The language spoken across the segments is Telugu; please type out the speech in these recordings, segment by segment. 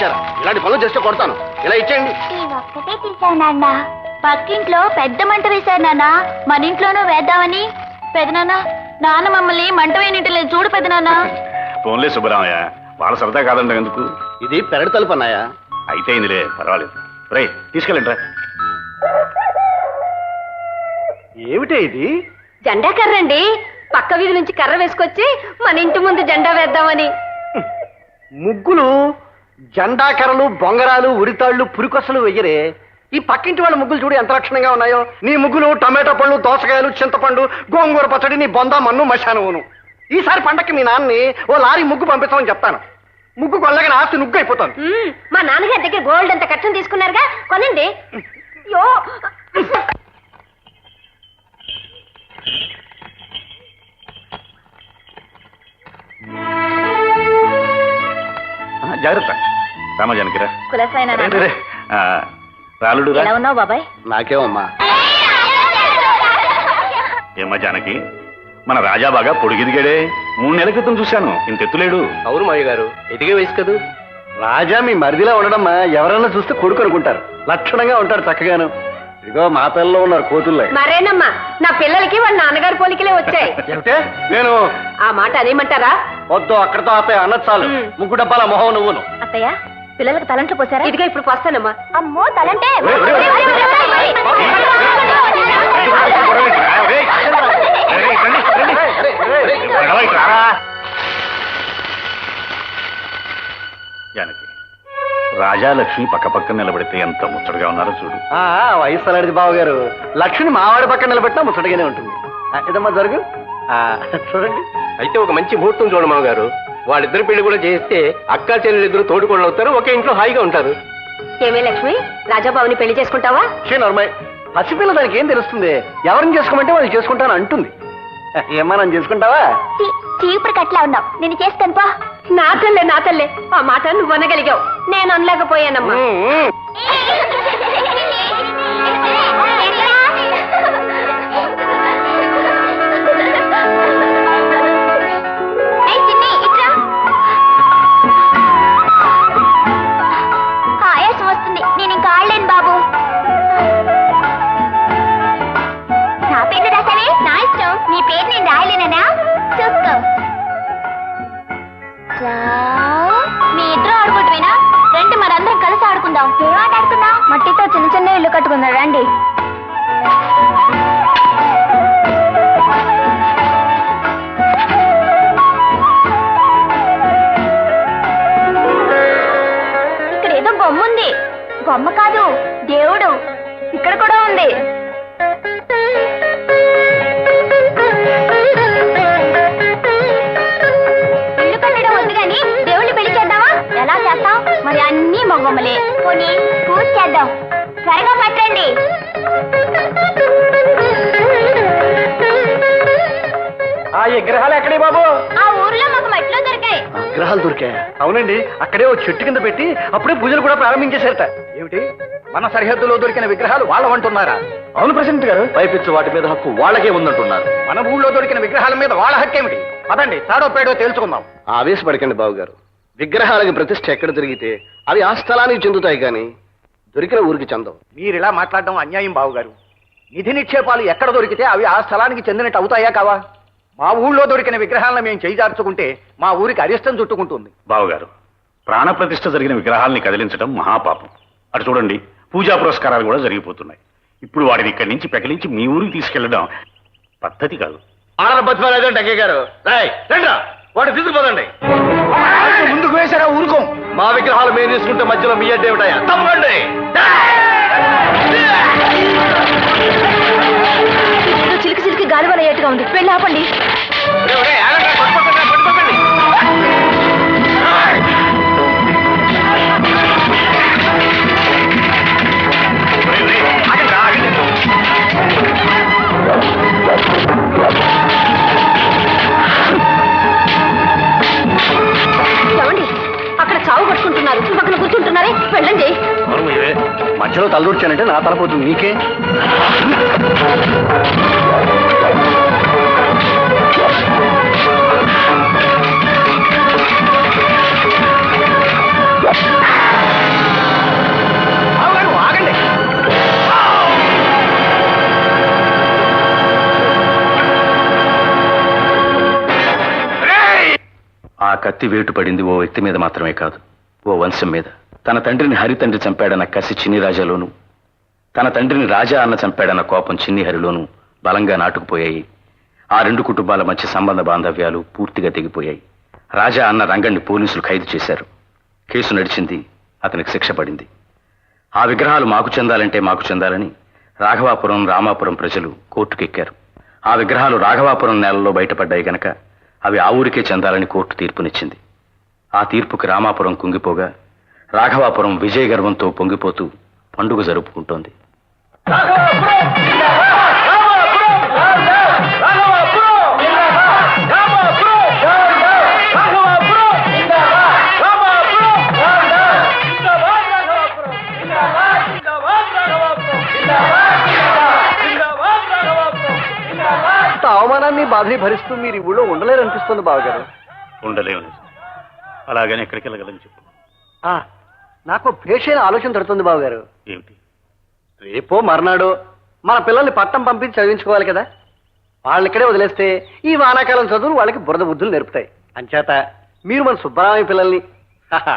తీశారా ఇలాంటి పనులు చేస్తే కొడతాను. ఇలా ఇచ్చేయండి. ఒక్కటే నాన్న. పక్కింట్లో పెద్ద మంట వేశారు నాన్న. మన ఇంట్లోనూ వేద్దామని. పెదనాన్న నాన్న మమ్మల్ని మంట వేయనింటలేదు. చూడు పెదనాన్న ఫోన్లే సుబ్బరామయ్య. వాళ్ళ సరదా కాదండి ఎందుకు? ఇది పెరడు తలుపు అన్నాయా అయితే ఇందులే పర్వాలేదు. రే తీసుకెళ్ళండి రా ఏమిటే ఇది? జెండా కర్ర అండి. పక్క వీధి నుంచి కర్ర వేసుకొచ్చి మన ఇంటి ముందు జెండా వేద్దామని. ముగ్గులు జెండాకరలు బొంగరాలు ఉరితాళ్ళు పురికొసలు వెయ్యరే. ఈ పక్కింటి వాళ్ళ ముగ్గులు చూడు ఎంత లక్షణంగా ఉన్నాయో. నీ ముగ్గులు టమాటో పళ్ళు దోసకాయలు చింతపండు గోంగూర పచ్చడి నీ బొంద మన్ను మశానువును ఈసారి పండక్కి మీ నాన్నని ఓ లారీ ముగ్గు పంపిస్తామని చెప్తాను. ముగ్గు కొల్లగా ఆస్తి నుగ్గు అయిపోతాను మా నాన్నగారి దగ్గర గోల్డ్ అంత కట్టం తీసుకున్నారుగా కొనండి. జాగ్రత్త. రామజానికి రా కులసైన రాలుడు ఎలా ఉన్నావు బాబాయ్? నాకేమమ్మా? ఏమ్మా జానకి మన రాజా బాగా పొడిగిదిగాడే. మూడు నెలల క్రితం చూశాను ఇంత ఎత్తులేడు. అవును మాయ గారు ఎదిగే వయసు కదూ? రాజా మీ మరిదిలా ఉండడమ్మా ఎవరన్నా చూస్తే కొడుకు అనుకుంటారు. లక్షణంగా ఉంటారు చక్కగాను. ఇదిగో మా పిల్లలు ఉన్నారు కోతుల్లో మరేనమ్మా నా పిల్లలకి వాళ్ళ నాన్నగారి పోలికలే వచ్చాయి. ఏమిటే? నేను ఆ మాట అదేమంటారా? వద్దు అక్కడతో ఆపే అన్నది చాలు. ముగ్గు డబ్బాల మొహం నువ్వును. అత్తయ్య పిల్లలకు తలంట్లు పోసారా ఇదిగా ఇప్పుడు పోస్తానమ్మా అమ్మో తలంటే గొడవ ఇటు రారా. జానకి రాజా లక్ష్మి పక్క పక్కన నిలబడితే ఎంత ముచ్చటగా ఉన్నారో చూడు ఆ వయసు అలాంటిది బావ గారు లక్ష్మి మావాడి పక్కన నిలబెట్టినా ముచ్చటగానే ఉంటుంది ఇదమ్మా జరుగు ఆ, చూడండి అయితే ఒక మంచి ముహూర్తం చూడమా గారు వాళ్ళిద్దరు పెళ్ళి కూడా చేస్తే అక్క చెల్లెలు ఇద్దరు తోడుకోళ్ళు అవుతారు ఒకే ఇంట్లో హాయిగా ఉంటారు. ఏమే లక్ష్మి రాజాబాబుని పెళ్ళి చేసుకుంటావా? షే నర్మయ్ పసిపిల్ల దానికి ఏం తెలుస్తుంది? ఎవరిని చేసుకోమంటే వాళ్ళు చేసుకుంటాను అంటుంది. ఏమ్మా నన్ను చేసుకుంటావా? చీపురు కట్లా ఉన్నావు. నేను చేస్తాను పా. నా తల్లే నా తల్లే. ఆ మాట నువ్వు అనగలిగావు. నేను అనలేకపోయానమ్మా. ఆ విగ్రహాలు ఎక్కడే బాబు? ఆ ఊర్లో మాకు మట్లో దొరికాయి. విగ్రహాలు దొరికాయి? అవునండి అక్కడే ఓ చెట్టు కింద పెట్టి అప్పుడే పూజలు కూడా ప్రారంభించేశారట. ఏమిటి? మన సరిహద్దులో దొరికిన విగ్రహాలు వాళ్ళవంటున్నారా అవును ప్రెసిడెంట్ గారు. పైపిచ్చు వాటి మీద హక్కు వాళ్ళకే ఉందంటున్నారు. మన ఊళ్ళో దొరికిన విగ్రహాల మీద వాళ్ళ హక్కు ఏమిటి పదండి తాడో పేడో తేల్చుకుందాం. ఆవేశపడకండి బాబు గారు విగ్రహాలకి ప్రతిష్ఠ ఎక్కడ జరిగితే అవి ఆ స్థలానికి చెందుతాయి కానీ దొరికిన ఊరికి చెందవు. మీరు ఇలా మాట్లాడడం అన్యాయం బాబు గారు నిధి నిక్షేపాలు ఎక్కడ దొరికితే అవి ఆ స్థలానికి చెందినట్టు అవుతాయా కావా? మా ఊళ్ళో దొరికిన విగ్రహాలను మేము చేయిజార్చుకుంటే మా ఊరికి అరిష్టం చుట్టుకుంటుంది. బావగారు ప్రాణప్రతిష్ఠ జరిగిన విగ్రహాల్ని కదిలించడం మహాపాపం. అటు చూడండి పూజా పురస్కారాలు కూడా జరిగిపోతున్నాయి. ఇప్పుడు వాటిని ఇక్కడి నుంచి పెకిలించి మీ ఊరికి తీసుకెళ్ళడం పద్ధతి కాదు. ఆడల గారు. తీసుకుపోదండి. ముందుకు వేసారా ఊరుకోం. మా విగ్రహాలు మేము తీసుకుంటే మధ్యలో మీ అడ్డే ఉంటాయా? తప్పండి తలదొచ్చానంటే నా తలపోతుంది నీకే? ఆ కత్తి వేటు పడింది ఓ వ్యక్తి మీద మాత్రమే కాదు ఓ వంశం మీద. తన తండ్రిని హరితండ్రి చంపాడన్న కసి చిన్ని రాజాలోను తన తండ్రిని రాజా అన్న చంపాడన్న కోపం చిన్ని హరిలోను బలంగా నాటుకుపోయాయి. ఆ రెండు కుటుంబాల మధ్య సంబంధ బాంధవ్యాలు పూర్తిగా తెగిపోయాయి. రాజా అన్న రంగణ్ణి పోలీసులు ఖైదు చేశారు. కేసు నడిచింది అతనికి శిక్ష పడింది. ఆ విగ్రహాలు మాకు చెందాలంటే మాకు చెందాలని రాఘవాపురం రామాపురం ప్రజలు కోర్టుకెక్కారు. ఆ విగ్రహాలు రాఘవాపురం నేలలో బయటపడ్డాయి గనక అవి ఆ ఊరికే చెందాలని కోర్టు తీర్పునిచ్చింది. ఆ తీర్పుకి రామాపురం కుంగిపోగా రాఘవాపురం విజయ గర్వంతో పొంగిపోతూ పండుగ జరుపుకుంటోంది. అవమానాన్ని బాధని భరిస్తూ మీరు ఈ ఊళ్ళో ఉండలేరు అనిపిస్తుంది బావగారు. ఉండలేము. అలాగని ఎక్కడికి వెళ్ళగలని చెప్పు. ఆ, నాకు భేషైన ఆలోచన తడుతుంది బావగారు. ఏమిటి? రేపో మర్నాడు మన పిల్లల్ని పట్టం పంపించి చదివించుకోవాలి కదా. వాళ్ళని ఇక్కడే వదిలేస్తే ఈ వానాకాలం చదువులు వాళ్ళకి బురద బుద్ధులు నేర్పుతాయి. అంచేత మీరు మన సుబ్బరామయ్య పిల్లల్ని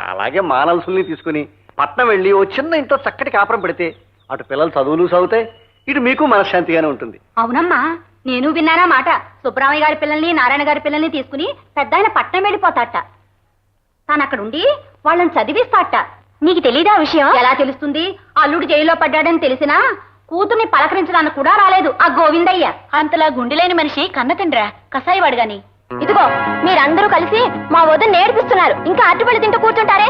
అలాగే మానవసుల్ని తీసుకుని పట్నం వెళ్ళి ఓ చిన్న ఇంట్లో చక్కటి కాపురం పెడితే అటు పిల్లలు చదువులు చదువుతాయి ఇటు మీకు మనశ్శాంతిగానే ఉంటుంది. అవునమ్మా నేను విన్నానా మాట? సుబ్బరామయ్య గారి పిల్లల్ని నారాయణ గారి పిల్లల్ని తీసుకుని పెద్ద ఆయన పట్నం వెళ్ళిపోతాట. తాను అక్కడ ఉండి వాళ్ళని చదివిస్తాట. నీకు తెలీదా విషయం? ఎలా తెలుస్తుంది? అల్లుడు జైల్లో పడ్డాడని తెలిసినా కూతుర్ని పలకరించడానికి కూడా రాలేదు ఆ గోవిందయ్య. అంతలా గుండెలేని మనిషి కన్న తండ్రా కసాయివాడు గాని. ఇదిగో మీరందరూ కలిసి మా వద్ద నేర్పిస్తున్నారు. ఇంకా అట్టుబడి తింటూ కూర్చుంటారే?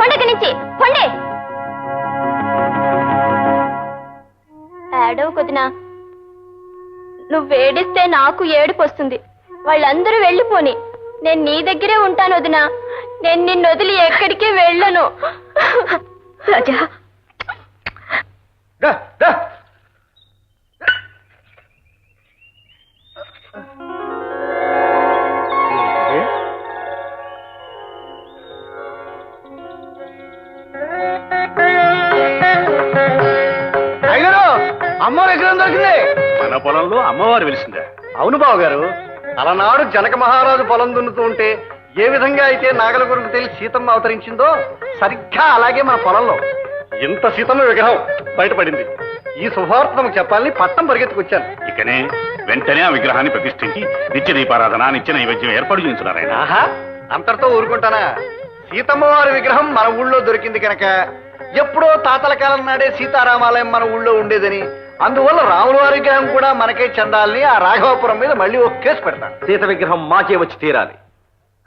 పండగ నుంచి పండే ఏడవ కొదినా నువ్వేడిస్తే నాకు ఏడుపు వస్తుంది. వాళ్ళందరూ వెళ్ళిపోని. నేను నీ దగ్గరే ఉంటాను వదినా. నేను నిన్ను వదిలి ఎక్కడికి వెళ్ళను. రాజా దా, దా. ఏంటిది? అయ్యగారు అమ్మ విగ్రహం దొరికింది మన పొలంలో అమ్మవారు వెలిసిందా అవును బావగారు అలనాడు జనక మహారాజు పొలం దున్నుతూ ఉంటే ఏ విధంగా అయితే నాగల గురుకు తెలిసి సీతమ్మ అవతరించిందో సరిగ్గా అలాగే మన పొలంలో. ఇంత సీతమ్మ విగ్రహం బయటపడింది. ఈ శుభవార్త తమకు చెప్పాలని పట్టం పరిగెత్తుకొచ్చాను. ఇకనే వెంటనే ఆ విగ్రహాన్ని ప్రతిష్ఠించి నిత్య దీపారాధన నిత్య నైవేద్యం ఏర్పాటు చేయించున్నారు ఆయన ఆహా అంతటితో ఊరుకుంటానా? సీతమ్మ వారి విగ్రహం మన ఊళ్ళో దొరికింది కనుక ఎప్పుడో తాతల కాలం నాడే సీతారామాలయం మన ఊళ్ళో ఉండేదని. అందువల్ల రాముల వారి విగ్రహం కూడా మనకే చెందాలని ఆ రాఘవాపురం మీద మళ్ళీ ఒక కేసు పెడతాను. సీత విగ్రహం మాకే వచ్చి తీరాలి.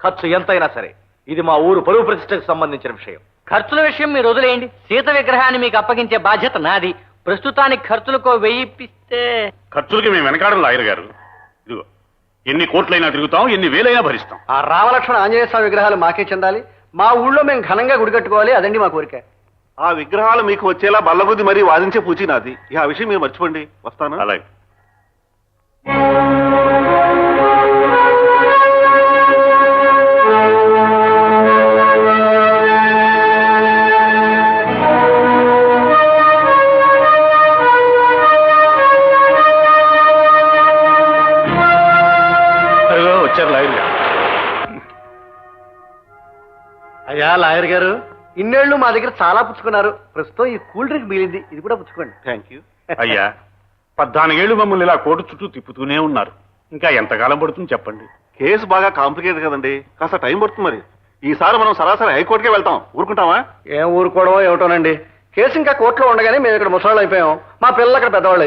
ఖర్చు ఎంతైనా సరే. ఇది మా ఊరు పరువు ప్రతిష్టకు సంబంధించిన విషయం. ఖర్చుల విషయం మీరు వదిలేయండి. సీత విగ్రహాన్ని మీకు అప్పగించే బాధ్యత నాది. ప్రస్తుతానికి ఖర్చులకు వెయ్యి ఇప్పిస్తే ఖర్చులకి మేము వెనకాడం లాయర్ గారు. ఇదిగో ఎన్ని కోట్లైనా తిరుగుతాం ఎన్ని వేలైనా భరిస్తాం. ఆ రామలక్ష్మణ ఆంజనేయ స్వామి విగ్రహాలు మాకే చెందాలి. మా ఊళ్ళో మేము ఘనంగా గుడి కట్టుకోవాలి అదండి మా కోరిక. ఆ విగ్రహాలు మీకు వచ్చేలా బల్లబుద్ధి మరీ వాదించే పూచి నాది. ఇక ఆ విషయం మీరు మర్చిపోండి. వస్తాను. అలాగే. లాయర్ గారు ఇన్నేళ్ళు మా దగ్గర చాలా పుచ్చుకున్నారు. ప్రస్తుతం ఈ కూల్ డ్రింక్ మిగిలింది. ఇది కూడా పుచ్చుకోండి. థ్యాంక్ యూ అయ్యా పద్నాలుగేళ్ళు మమ్మల్ని ఇలా కోర్టు చుట్టూ తిప్పుతూనే ఉన్నారు. ఇంకా ఎంతకాలం పడుతుంది చెప్పండి? కేసు బాగా కాంప్లికేటెడ్ కదండి. కాస్త టైం పడుతుంది మరి. ఈసారి మనం సరాసరి హైకోర్టుకే వెళ్తాం. ఊరుకుంటావా ఏం ఊరుకోవడమో ఏమిటోనండి. కేసు ఇంకా కోర్టులో ఉండగానే మేము ఇక్కడ ముసలాళ్ళు అయిపోయాం. మా పిల్లలు అక్కడ పెద్దవాళ్ళు